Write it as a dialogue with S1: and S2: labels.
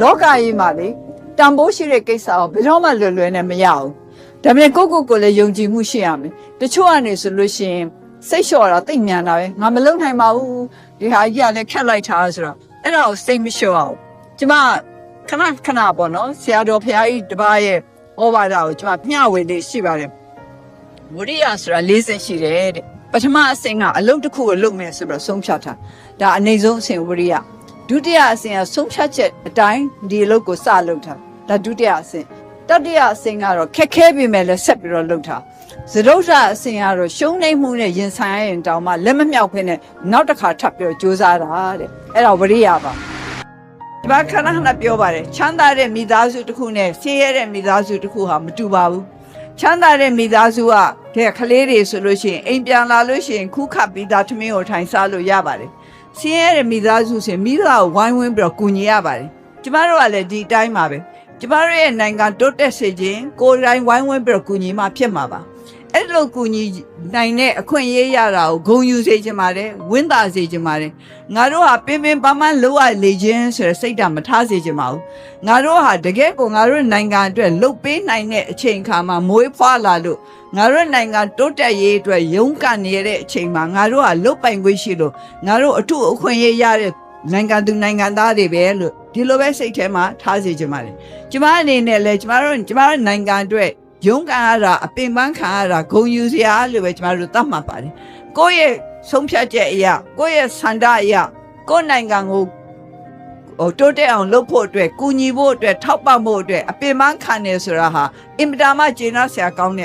S1: လောကကြီးမှာလေတန်ဖိုးရှိတဲ့ကိစ္စကိုဘယ်တော့မှလွယ်လွယ်နဲ့မရဘူးဒါပေမဲ့ကိုယ့်ကိုယ်ကိုယ်လည်းယုံကြည်မှုရှိရမယ်တချို့ကနေဆိုလို့ရှိရင်စိတ်လျှော့တာတိတ်မြန်တာပဲငါမလုံနိုင်ပါဘူးဒီဟာကြီးကလည်းခက်လိုက်တာဆိုတော့အဲ့ဒါကိုစိတ်မလျှော့အောင်ကျမခဏခဏပေါ့နော်ဆရာတော်ဖရာကြီးတပါးရဲ့ဩဘာဒကိုကျမမျှဝေလေးရှိပါတယ်ဝိရိယဆိုတာ၄ဆင့်ရှိတယ်တဲ့ပထမအဆင့်ကအလုပ်တစ်ခုကိုလုပ်မယ်ဆိုပြီးတော့ဆုံးဖြတ်တာဒါအနေဆုံးအဆင့်ဝိရိယ ဒုတိယအဆင့်ကဆုံးဖြတ်ချက်အတိုင်းဒီအလုပ်ကိုစလုပ်တာဒါဒုတိယအဆင့်တတိယအဆင့်ကတော့ခက်ခဲပြီမဲ့လည်းဆက်ပြီးတော့လုပ်တာသဒုဋ္ဌအဆင့်ကတော့ရှုံးနေမှုနဲ့ရင်ဆိုင်ရရင်တောင်မှလက်မမြောက်ဖ ೇನೆ နောက်တစ်ခါထပ်ပြီးတော့ကြိုးစားတာတဲ့အဲ့ဒါဝရိယပါဒီမှာခဏခဏပြောပါတယ်ချမ်းသာတဲ့မိသားစုတစ်ခုနဲ့ဆင်းရဲတဲ့မိသားစုတစ်ခုဟာမတူပါဘူးချမ်းသာတဲ့မိသားစုကတဲ့ကလေးတွေဆိုလို့ရှိရင်အိမ်ပြန်လာလို့ရှိရင်ခုခတ်ပြီးသားထမင်းကိုထိုင်စားလို့ရပါတယ် ဆင်းရဲတဲ့မိသားစုဆိုရင်မိသားကိုဝိုင်းဝန်းပြီးတော့ကူညီရပါတယ်ကျမတို့ကလည်းဒီအတိုင်းပါပဲကျမတို့ရဲ့နိုင်ငံတိုးတက်စေခြင်းကိုယ်တိုင်ဝိုင်းဝန်းပြီးတော့ကူညီမှဖြစ်မှာပါ အဲ့လိုကူညီနိုင်တဲ့အခွင့်အရေးရတာကိုဂုဏ်ယူစေချင်ပါတယ်ဝင်းတာစေချင်ပါတယ်ငါတို့ဟာပင်ပင်ပန်းပန်းလှုပ်ရလေခြင်းဆိုတဲ့စိတ်ဓာတ်မထားစေချင်ပါဘူးငါတို့ဟာတကယ်ကိုငါတို့နိုင်ငံအတွက်လှုပ်ပေးနိုင်တဲ့အချိန်ခါမှာမွေးဖွားလာလို့ငါတို့နိုင်ငံတိုးတက်ရေးအတွက်ရုန်းကန်နေတဲ့အချိန်မှာငါတို့ဟာလှုပ်ပိုင်ခွင့်ရှိလို့ငါတို့အထုအခွင့်အရေးရတဲ့နိုင်ငံသူနိုင်ငံသားတွေပဲလို့ဒီလိုပဲစိတ်ထဲမှာထားစေချင်ပါတယ်။ကျမအနေနဲ့လည်းကျမတို့ကျမတို့နိုင်ငံအတွက် ရုန်းကန်ရတာအပင်ပန်းခံရတာဂုဏ်ယူစရာလို့ပဲကျမတို့သတ်မှတ်ပါတယ်။ကိုယ့်ရဲ့ဆုံးဖြတ်ချက်အရာကိုယ့်ရဲ့ဆန္ဒအရာကိုယ့်နိုင်ငံကိုဟိုတိုးတက်အောင်လုပ်ဖို့အတွက်ကူညီဖို့အတွက်ထောက်ပံ့ဖို့အတွက်အပင်ပန်းခံနေဆိုတာဟာအင်မတန်မှကျေနပ်စရာကောင်းတဲ့